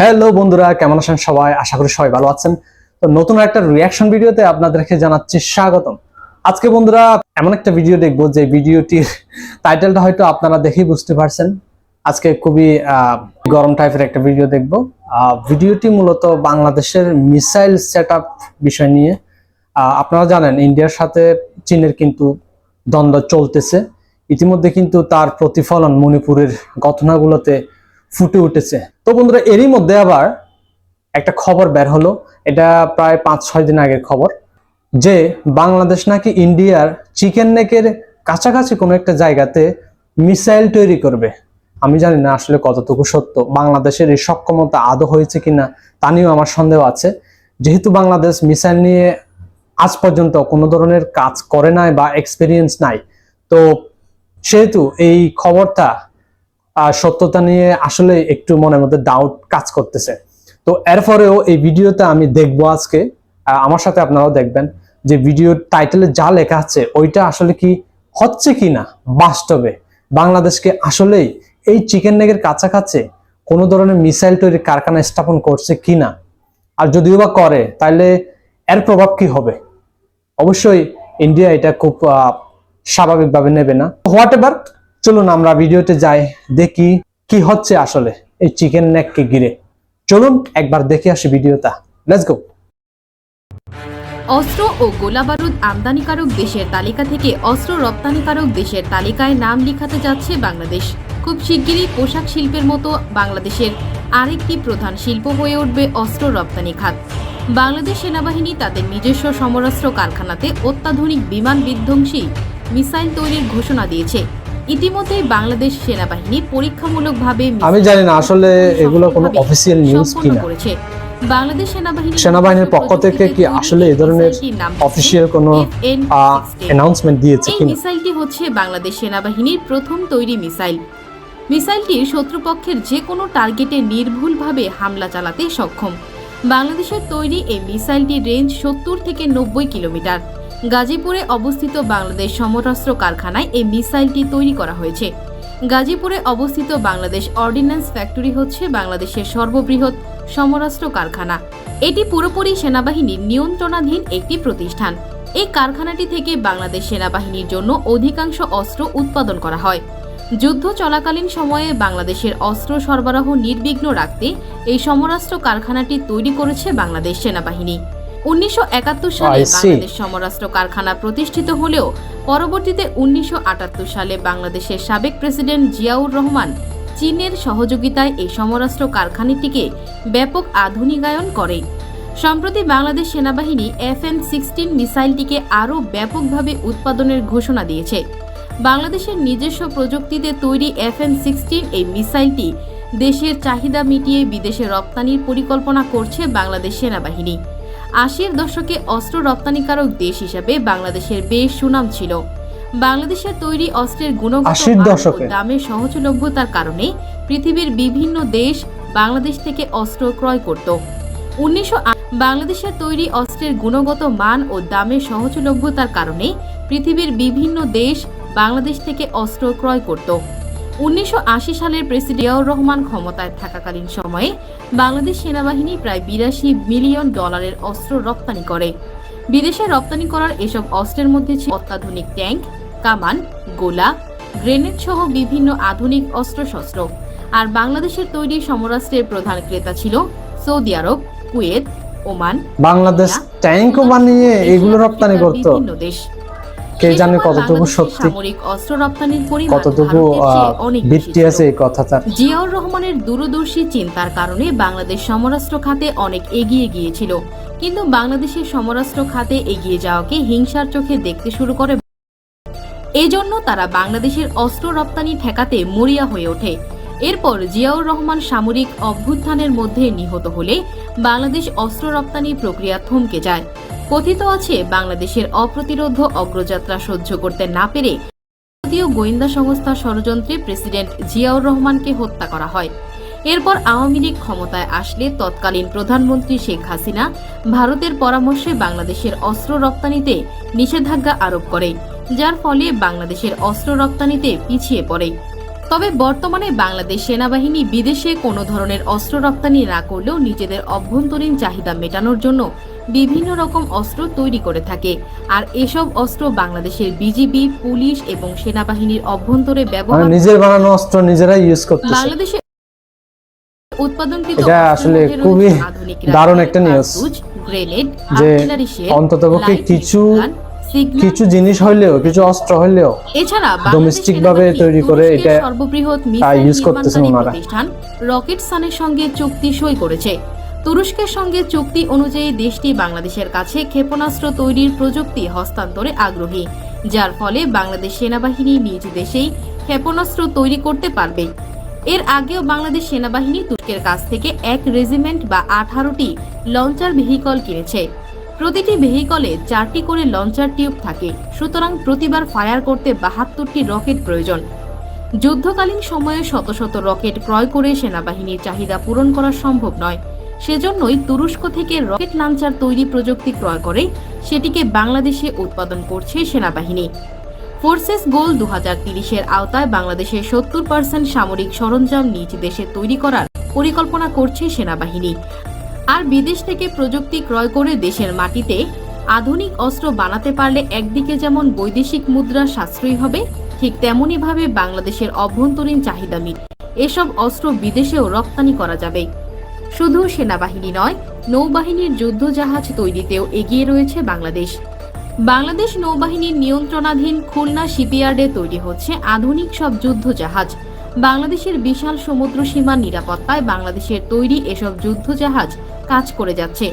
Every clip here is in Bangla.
হ্যালো বন্ধুরা, কেমন আছেন সবাই? আশা করি সবাই ভালো আছেন। তো নতুন একটা রিয়াকশন ভিডিওতে আপনাদেরকে জানাচ্ছি স্বাগতম। আজকে বন্ধুরা, এমন একটা ভিডিও দেখব যে ভিডিওটির টাইটেলটা হয়তো আপনারা দেখেই বুঝতে পারছেন। আজকে খুবই গরম টাইপের একটা ভিডিও দেখব। ভিডিওটি মূলত বাংলাদেশের মিসাইল সেট বিষয় নিয়ে। আপনারা জানেন, ইন্ডিয়ার সাথে চীনের কিন্তু দ্বন্দ্ব চলতেছে। ইতিমধ্যে কিন্তু তার প্রতিফলন মণিপুরের ঘটনাগুলোতে ফুটে উঠেছে। তো বন্ধুরা, এরই মধ্যে আবার একটা খবর বের হলো। এটা প্রায় পাঁচ, ছয় দিন আগের খবর, যে বাংলাদেশ নাকি ইন্ডিয়ার চিকেন নেকের কাছাকাছি কোনো একটা জায়গাতে মিসাইল তৈরি করবে। আমি জানি না আসলে কতটুকু সত্য, বাংলাদেশের এই সক্ষমতা আদৌ হয়েছে কিনা তা নিয়েও আমার সন্দেহ আছে। যেহেতু বাংলাদেশ মিসাইল নিয়ে আজ পর্যন্ত কোনো ধরনের কাজ করে নাই বা এক্সপিরিয়েন্স নাই, তো সেহেতু এই খবরটা সত্যতা নিয়ে আসলে একটু মনের মধ্যে ডাউট কাজ করতেছে। তো এরপরেও এই ভিডিওতে আমি দেখব আজকে। আমার সাথে আপনারাও দেখবেন যে ভিডিওর টাইটেলে যা লেখা আছে, ওইটা আসলে কি হচ্ছে কি না, বাস্তবে? বাংলাদেশকে আসলেই এই চিকেন নেগের কাছাকাছি কোনো ধরনের মিসাইল তৈরির কারখানা স্থাপন করছে কি না? আর যদিও বা করে তাহলে এর প্রভাব কি হবে? অবশ্যই ইন্ডিয়া এটা খুব স্বাভাবিকভাবে নেবে না। Whatever? চলুন আমরা ভিডিওতে যাই, দেখি কি হচ্ছে আসলে এই চিকেন নেককে ঘিরে। চলুন একবার দেখে আসি ভিডিওটা। লেটস গো অস্ত্র ও গোলাবারুদ আমদানিকারক দেশের তালিকা থেকে অস্ত্র রপ্তানিকারক দেশের তালিকায় নাম লিখাতে যাচ্ছে বাংলাদেশ। খুব শিগগিরই পোশাক শিল্পের মতো বাংলাদেশের আরেকটি প্রধান শিল্প হয়ে উঠবে অস্ত্র রপ্তানি খাত। বাংলাদেশ সেনাবাহিনী তাদের নিজস্ব সমরাস্ত্র কারখানাতে অত্যাধুনিক বিমান বিধ্বংসী মিসাইল তৈরির ঘোষণা দিয়েছে। ইতিমধ্যেই বাংলাদেশ সেনাবাহিনী পরীক্ষামূলকভাবে আমি জানি না আসলে এগুলো কোনো অফিসিয়াল নিউজ কিনা। করেছে। বাংলাদেশ সেনাবাহিনী সেনাবাহিনীর পক্ষ থেকে কি আসলে এই ধরনের অফিসিয়াল কোনো অ্যানাউন্সমেন্ট দিয়েছে এই মিসাইলটি হচ্ছে বাংলাদেশ সেনাবাহিনীর প্রথম তৈরি মিসাইল। মিসাইলটি শত্রুপক্ষের যে কোনো টার্গেটে নির্ভুলভাবে হামলা চালাতে সক্ষম। বাংলাদেশের তৈরি এই মিসাইলটির রেঞ্জ সত্তর থেকে নব্বই কিলোমিটার। গাজীপুরে অবস্থিত বাংলাদেশ সমরাস্ত্র কারখানায় এই মিসাইলটি তৈরি করা হয়েছে। গাজীপুরে অবস্থিত বাংলাদেশ অর্ডিন্যান্স ফ্যাক্টরি হচ্ছে বাংলাদেশের সর্ববৃহৎ সমরাস্ত্র কারখানা। এটি পুরোপুরি সেনাবাহিনীর নিয়ন্ত্রণাধীন একটি প্রতিষ্ঠান। এই কারখানাটি থেকে বাংলাদেশ সেনাবাহিনীর জন্য অধিকাংশ অস্ত্র উৎপাদন করা হয়। যুদ্ধ চলাকালীন সময়ে বাংলাদেশের অস্ত্র সরবরাহ নির্বিঘ্ন রাখতে এই সমরাস্ত্র কারখানাটি তৈরি করেছে বাংলাদেশ সেনাবাহিনী। উনিশশো একাত্তর সালে বাংলাদেশ সমরাস্ত্র কারখানা প্রতিষ্ঠিত হলেও পরবর্তীতে উনিশশো আটাত্তর সালে বাংলাদেশের সাবেক প্রেসিডেন্ট জিয়াউর রহমান চীনের সহযোগিতায় এই সমরাস্ত্র কারখানাটিকে ব্যাপক আধুনিকায়ন করে। সম্প্রতি বাংলাদেশ সেনাবাহিনী এফ এন সিক্সটিন মিসাইলটিকে আরও ব্যাপকভাবে উৎপাদনের ঘোষণা দিয়েছে। বাংলাদেশের নিজস্ব প্রযুক্তিতে তৈরি এফ এন সিক্সটিন এই মিসাইলটি দেশের চাহিদা মিটিয়ে বিদেশে রপ্তানির পরিকল্পনা করছে বাংলাদেশ সেনাবাহিনী। আশির দশকে অস্ত্র রপ্তানিকারক দেশ হিসাবে বাংলাদেশের বেশ সুনাম ছিল। বাংলাদেশের তৈরি অস্ত্রের গুণগত? দামের সহজলভ্যতার কারণে পৃথিবীর বিভিন্ন দেশ বাংলাদেশ থেকে অস্ত্র ক্রয় করত। উনিশশো বাংলাদেশের তৈরি অস্ত্রের গুণগত মান ও দামের সহজলভ্যতার কারণে পৃথিবীর বিভিন্ন দেশ বাংলাদেশ থেকে অস্ত্র ক্রয় করত। উনিশশো আশি সালের প্রেসিডেন্ট জিয়াউর রহমান ক্ষমতায় থাকাকালীন সময়ে বাংলাদেশ সেনাবাহিনী প্রায় বিরাশি মিলিয়ন ডলারের অস্ত্র রপ্তানি করে। বিদেশে রপ্তানি করার এসব অস্ত্রের মধ্যে ছিল অত্যাধুনিক ট্যাঙ্ক কামান গোলা গ্রেনেড সহ বিভিন্ন আধুনিক অস্ত্রশস্ত্র। আর বাংলাদেশের তৈরি সমরাষ্ট্রের প্রধান ক্রেতা ছিল Saudi Arab Kuwait Oman Bangladesh ট্যাঙ্কও বানিয়ে এগুলো রপ্তানি করতো। বিভিন্ন দেশ। কে জানে কতটুকু সত্যি সামরিক অস্ত্র রপ্তানির পরিমাণ কতটুকু ভিত্তি আছে এই কথাটার জিয়াউর রহমানের দূরদর্শী চিন্তার কারণে বাংলাদেশ সমরাস্ত্র খাতে অনেক এগিয়ে গিয়েছিল। কিন্তু বাংলাদেশের সমরাস্ত্র খাতে এগিয়ে যাওয়াকে হিংসার চোখে দেখতে শুরু করে। এজন্য তারা বাংলাদেশের অস্ত্র রপ্তানি ঠেকাতে মরিয়া হয়ে ওঠে। এরপর জিয়াউর রহমান সামরিক অভ্যুত্থানের মধ্যে নিহত হলে বাংলাদেশ অস্ত্র রপ্তানি প্রক্রিয়া থমকে যায়। কথিত আছে, বাংলাদেশের অপ্রতিরোধ অগ্রযাত্রা সহ্য করতে না পেরে ভারতীয় গোয়েন্দা সংস্থা ষড়যন্ত্রে প্রেসিডেন্ট জিয়াউর রহমানকে হত্যা করা হয়। এরপর আওয়ামী লীগ ক্ষমতায় আসলে তৎকালীন প্রধানমন্ত্রী শেখ হাসিনা ভারতের পরামর্শে বাংলাদেশের অস্ত্র রপ্তানিতে নিষেধাজ্ঞা আরোপ করে, যার ফলে বাংলাদেশের অস্ত্র রপ্তানিতে পিছিয়ে পড়ে। তবে বর্তমানে বাংলাদেশ সেনাবাহিনী বিদেশে কোনো ধরনের অস্ত্র রপ্তানি না করলেও নিজেদের অভ্যন্তরীণ চাহিদা মেটানোর জন্য বিভিন্ন রকম অস্ত্র তৈরি করে থাকে আর এসব অস্ত্র বাংলাদেশের বিজিবি পুলিশ এবং সেনাবাহিনীর অভ্যন্তরে মানে ব্যবহার নিজের বানানো অস্ত্র নিজেরাই ইউজ করতেছে বাংলাদেশে উৎপাদনকৃত এটা আসলে খুবই দারুণ একটা। কার্তুজ, গ্রেনেড যে আর্টিলারি শেল অন্ততপক্ষে কিছু কিছু জিনিস হইলেও কিছু অস্ত্র হইলেও এছাড়া বাংলাদেশ ভাবে তৈরি করে এটা, সর্ববৃহৎ মিসাইল নির্মাণকারী ওনারা। প্রতিষ্ঠান রকেট সানের সঙ্গে চুক্তি সই করেছে তুরস্কের সঙ্গে চুক্তি অনুযায়ী দেশটি বাংলাদেশের কাছে ক্ষেপণাস্ত্র তৈরির প্রযুক্তি হস্তান্তরে আগ্রহী, যার ফলে বাংলাদেশ সেনাবাহিনী নিজ দেশেই ক্ষেপণাস্ত্র তৈরি করতে পারবে। এর আগেও বাংলাদেশ সেনাবাহিনী তুর্কের কাছ থেকে এক রেজিমেন্ট বা আঠারোটি লঞ্চার ভেহিকল কিনেছে। প্রতিটি ভেহিকলে চারটি করে লঞ্চার টিউব থাকে, সুতরাং প্রতিবার ফায়ার করতে বাহাত্তরটি রকেট প্রয়োজন। যুদ্ধকালীন সময়ে শত শত রকেট ক্রয় করে সেনাবাহিনীর চাহিদা পূরণ করা সম্ভব নয়। সেজন্যই তুরস্ক থেকে রকেট লাঞ্চার তৈরি প্রযুক্তি ক্রয় করে সেটিকে বাংলাদেশে উৎপাদন করছে সেনাবাহিনী। ফোর্সেস গোল দু তিরিশের আওতায় বাংলাদেশের সত্তর পার্সেন্ট সামরিক সরঞ্জাম নিজ দেশে তৈরি করার পরিকল্পনা করছে সেনাবাহিনী। আর বিদেশ থেকে প্রযুক্তি ক্রয় করে দেশের মাটিতে আধুনিক অস্ত্র বানাতে পারলে একদিকে যেমন বৈদেশিক মুদ্রা সাশ্রয়ী হবে, ঠিক তেমনইভাবে বাংলাদেশের অভ্যন্তরীণ চাহিদা মিট এসব অস্ত্র বিদেশেও রপ্তানি করা যাবে। শুধু সেনাবাহিনী নয় নৌবাহিনীর যুদ্ধজাহাজ তৈরিতেও এগিয়ে রয়েছে বাংলাদেশ। বাংলাদেশ নৌবাহিনীর নিয়ন্ত্রণাধীন খুলনা শিপইয়ার্ডে তৈরি হচ্ছে আধুনিক সব যুদ্ধজাহাজ। বাংলাদেশের বিশাল সমুদ্র সীমার নিরাপত্তায় বাংলাদেশের তৈরি এসব যুদ্ধজাহাজ কাজ করে যাচ্ছে।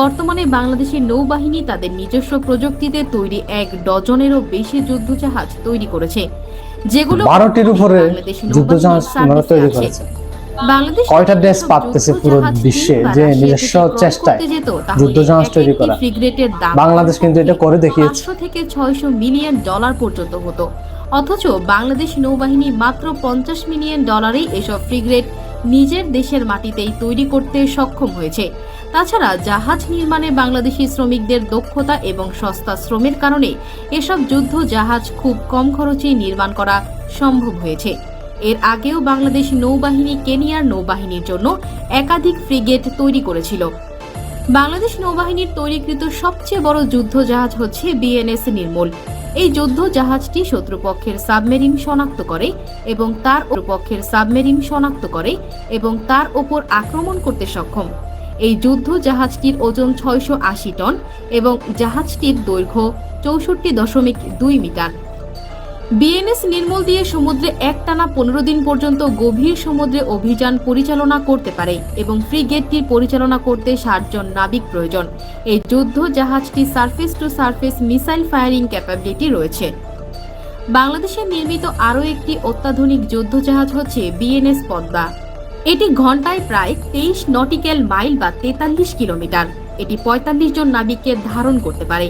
বর্তমানে বাংলাদেশের নৌবাহিনী তাদের নিজস্ব প্রযুক্তিতে তৈরি এক ডজনেরও বেশি যুদ্ধজাহাজ তৈরি করেছে। যেগুলো বারোটির উপরে যুদ্ধজাহাজ তৈরি করেছে। কয়টা দেশ পারতেছে পুরো বিশ্বে যে নিজস্ব চেষ্টায় যুদ্ধজাহাজ এক তৈরি করা। বাংলাদেশ কিন্তু এটা করে দেখিয়েছে। থেকে ছয়শো মিলিয়ন ডলার পর্যন্ত হতো। অথচ বাংলাদেশ নৌবাহিনী মাত্র পঞ্চাশ মিলিয়ন ডলারেই এসব ফ্রিগেট নিজের দেশের মাটিতেই তৈরি করতে সক্ষম হয়েছে। তাছাড়া জাহাজ নির্মাণে বাংলাদেশি শ্রমিকদের দক্ষতা এবং সস্তা শ্রমের কারণে এসব যুদ্ধ জাহাজ খুব কম খরচেই নির্মাণ করা সম্ভব হয়েছে। এর আগেও বাংলাদেশ নৌবাহিনী কেনিয়ার নৌবাহিনীর জন্য একাধিক ফ্রিগেট তৈরি করেছিল। বাংলাদেশ নৌবাহিনীর তৈরিকৃত সবচেয়ে বড় যুদ্ধ জাহাজ হচ্ছে বিএনএস নির্মল। এই যুদ্ধ জাহাজটি শত্রুপক্ষের সাবমেরিন শনাক্ত করে এবং তার পক্ষের সাবমেরিন শনাক্ত করে এবং তার ওপর আক্রমণ করতে সক্ষম। এই যুদ্ধ জাহাজটির ওজন ছয়শো আশি টন এবং জাহাজটির দৈর্ঘ্য চৌষট্টি দশমিক দুই মিটার। বিএনএস নির্মল দিয়ে সমুদ্রে একটানা পনেরো দিন পর্যন্ত গভীর সমুদ্রে অভিযান পরিচালনা করতে পারে এবং ফ্রিগেটটির পরিচালনা করতে ষাটজন নাবিক প্রয়োজন। এই যুদ্ধ জাহাজটি surface to surface missile firing capability রয়েছে। বাংলাদেশে নির্মিত আরও একটি অত্যাধুনিক যুদ্ধ জাহাজ হচ্ছে বিএনএস পদ্মা। এটি ঘন্টায় প্রায় তেইশ নটিক্যাল মাইল বা তেতাল্লিশ কিলোমিটার। এটি পঁয়তাল্লিশ জন নাবিককে ধারণ করতে পারে।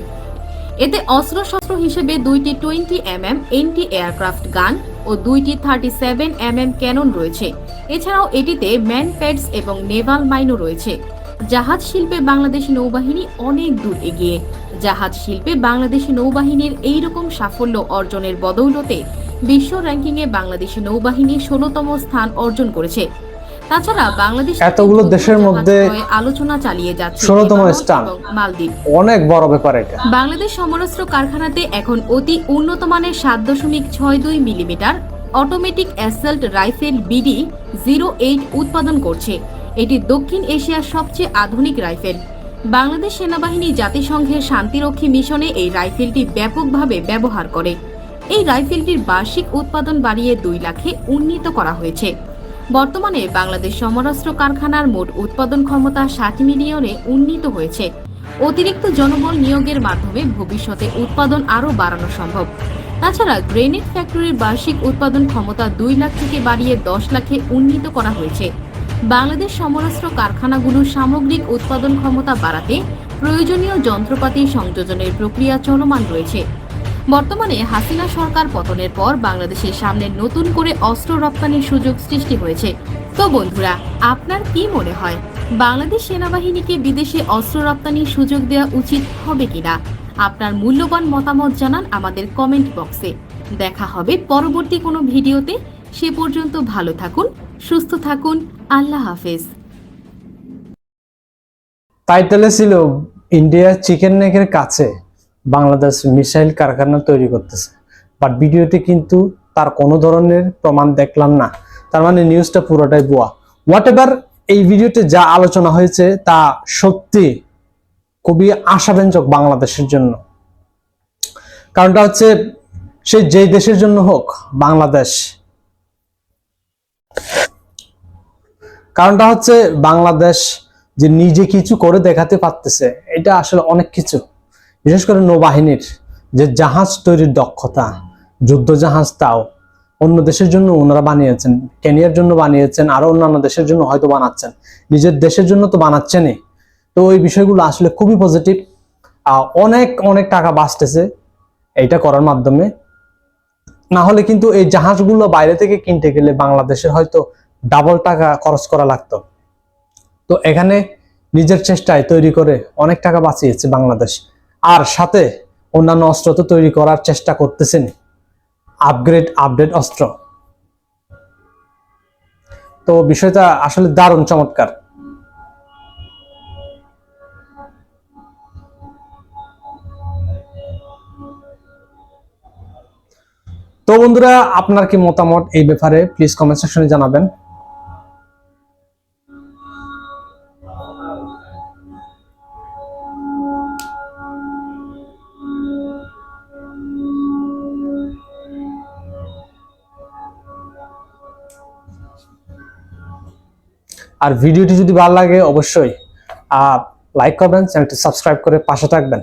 এতে অস্ত্রশস্ত্র হিসেবে দুইটি twenty M M anti aircraft gun ও দুইটি thirty seven M M cannon রয়েছে। এছাড়াও এটিতে ম্যান প্যাডস এবং নেভাল মাইনও রয়েছে। জাহাজ শিল্পে বাংলাদেশ নৌবাহিনী অনেক দূর এগিয়ে। জাহাজ শিল্পে বাংলাদেশ নৌবাহিনীর এই রকম সাফল্য অর্জনের বদৌলতে বিশ্ব র্যাঙ্কিংয়ে বাংলাদেশ নৌবাহিনী ষোলতম স্থান অর্জন করেছে। তাছাড়া বাংলাদেশ এতগুলো দেশের মধ্যে আলোচনা চালিয়ে যাচ্ছে 16তম স্থান। মালদ্বীপ। অনেক বড় ব্যাপার এটা। বাংলাদেশ সমরাস্ত্র কারখানাতে এখন অতি উন্নত মানের সাত দশমিক ছয় দুই millimetre automatic assault rifle BD zero eight উৎপাদন করছে। এটি দক্ষিণ এশিয়ার সবচেয়ে আধুনিক রাইফেল বাংলাদেশ সেনাবাহিনী জাতিসংঘের শান্তিরক্ষী মিশনে এই রাইফেলটি ব্যাপকভাবে ব্যবহার করে। এই রাইফেলটির বার্ষিক উৎপাদন বাড়িয়ে দুই লাখে উন্নীত করা হয়েছে। বর্তমানে বাংলাদেশ সমরাস্ত্র কারখানার মোট উৎপাদন ক্ষমতা ষাট মিলিয়নে উন্নীত হয়েছে। অতিরিক্ত জনবল নিয়োগের মাধ্যমে ভবিষ্যতে উৎপাদন আরও বাড়ানো সম্ভব। তাছাড়া গ্রেনেড ফ্যাক্টরির বার্ষিক উৎপাদন ক্ষমতা দুই লাখ থেকে বাড়িয়ে দশ লাখে উন্নীত করা হয়েছে। বাংলাদেশ সমরাস্ত্র কারখানাগুলোর সামগ্রিক উৎপাদন ক্ষমতা বাড়াতে প্রয়োজনীয় যন্ত্রপাতি সংযোজনের প্রক্রিয়া চলমান রয়েছে। বর্তমানে হাসিনা সরকার পতনের পর বাংলাদেশের সামনে নতুন করে অস্ত্র রপ্তানির সুযোগ সৃষ্টি হয়েছে। তো বন্ধুরা, আপনার কি মনে হয়, বাংলাদেশ সেনাবাহিনীকে বিদেশে অস্ত্র রপ্তানির সুযোগ দেওয়া উচিত হবে কিনা? আপনার মূল্যবান মতামত জানান আমাদের কমেন্ট বক্সে। দেখা হবে পরবর্তী কোনো ভিডিওতে। সে পর্যন্ত ভালো থাকুন, সুস্থ থাকুন, আল্লাহ হাফেজ। টাইটেলে ছিল ইন্ডিয়া চিকেন নেকের কাছে। বাংলাদেশ মিসাইল কারখানা তৈরি করতেছে। বাট ভিডিওতে কিন্তু তার কোনো ধরনের প্রমাণ দেখলাম না। তার মানে নিউজটা পুরোটাই ভুয়া। হোয়াট এভার এই ভিডিওতে যা আলোচনা হয়েছে তা সত্যি খুবই আশাব্যঞ্জক বাংলাদেশের জন্য। কারণটা হচ্ছে সে যেই দেশের জন্য হোক, বাংলাদেশ। কারণটা হচ্ছে বাংলাদেশ যে নিজে কিছু করে দেখাতে পারতেছে, এটা আসলে অনেক কিছু। বিশেষ করে নৌবাহিনীর যে জাহাজ তৈরির দক্ষতা, যুদ্ধ জাহাজ তাও অন্য দেশের জন্য ওনারা বানিয়েছেন, কেনিয়ার জন্য বানিয়েছেন, আরও অন্যান্য দেশের জন্য হয়তো বানাচ্ছেন। নিজের দেশের জন্য তো বানাচ্ছেনই। তো এই বিষয়গুলো আসলে খুবই পজিটিভ অনেক অনেক টাকা বাঁচতেছে এইটা করার মাধ্যমে। না হলে কিন্তু এই জাহাজগুলো বাইরে থেকে কিনতে গেলে বাংলাদেশের হয়তো ডাবল টাকা খরচ করা লাগতো। তো এখানে নিজের চেষ্টায় তৈরি করে অনেক টাকা বাঁচিয়েছে বাংলাদেশ। আর সাথে অন্যান্য অস্ত্র তো তৈরি করার চেষ্টা করতেছেন। আপগ্রেড আপডেট অস্ত্র। তো বিষয়টা আসলে দারুণ চমৎকার। তো বন্ধুরা, আপনার কি মতামত এই ব্যাপারে? প্লিজ কমেন্ট সেকশনে জানাবেন। আর ভিডিওটি যদি ভালো লাগে, অবশ্যই লাইক করবেন, চ্যানেলটি সাবস্ক্রাইব করে পাশে থাকবেন।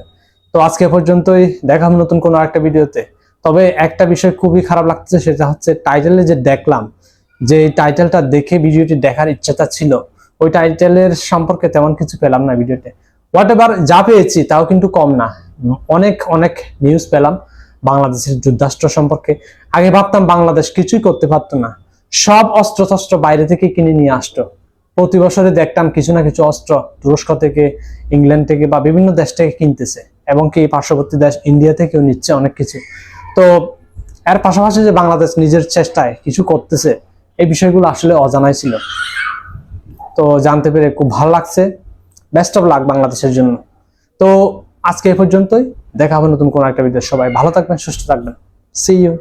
তো আজকে পর্যন্তই, দেখা হবে নতুন কোনো একটা ভিডিওতে। তবে একটা বিষয় খুবই খারাপ লাগতেছে, সেটা হচ্ছে টাইটেলে যে দেখলাম, যে টাইটেলটা দেখে ভিডিওটি দেখার ইচ্ছাটা ছিল, ওই টাইটেলের সম্পর্কে তেমন কিছু পেলাম না ভিডিওতে। হোয়াট এভার যা পেয়েছি, তাও কিন্তু কম না। অনেক অনেক নিউজ পেলাম বাংলাদেশের যুদ্ধাস্ত্র সম্পর্কে। আগে ভাবতাম বাংলাদেশ কিছুই করতে পারতো না। সব অস্ত্র শস্ত্র বাইরে থেকে কিনে নিয়ে আসতো। প্রতি বছরে দেখতাম কিছু না কিছু অস্ত্র তুরস্ক থেকে, ইংল্যান্ড থেকে বা বিভিন্ন দেশ থেকে কিনতেছে এবং কি পার্শ্ববর্তী দেশ ইন্ডিয়া থেকেও নিচ্ছে অনেক কিছু। তো এর পাশাপাশি যে বাংলাদেশ নিজের চেষ্টায় কিছু করতেছে, এই বিষয়গুলো আসলে অজানাই ছিল। তো জানতে পেরে খুব ভালো লাগছে। বেস্ট অফ লাক বাংলাদেশের জন্য। তো আজকে এ পর্যন্তই। দেখা হবে নতুন কোনো একটা ভিডিও সবাই ভালো থাকবেন, সুস্থ থাকবেন। C you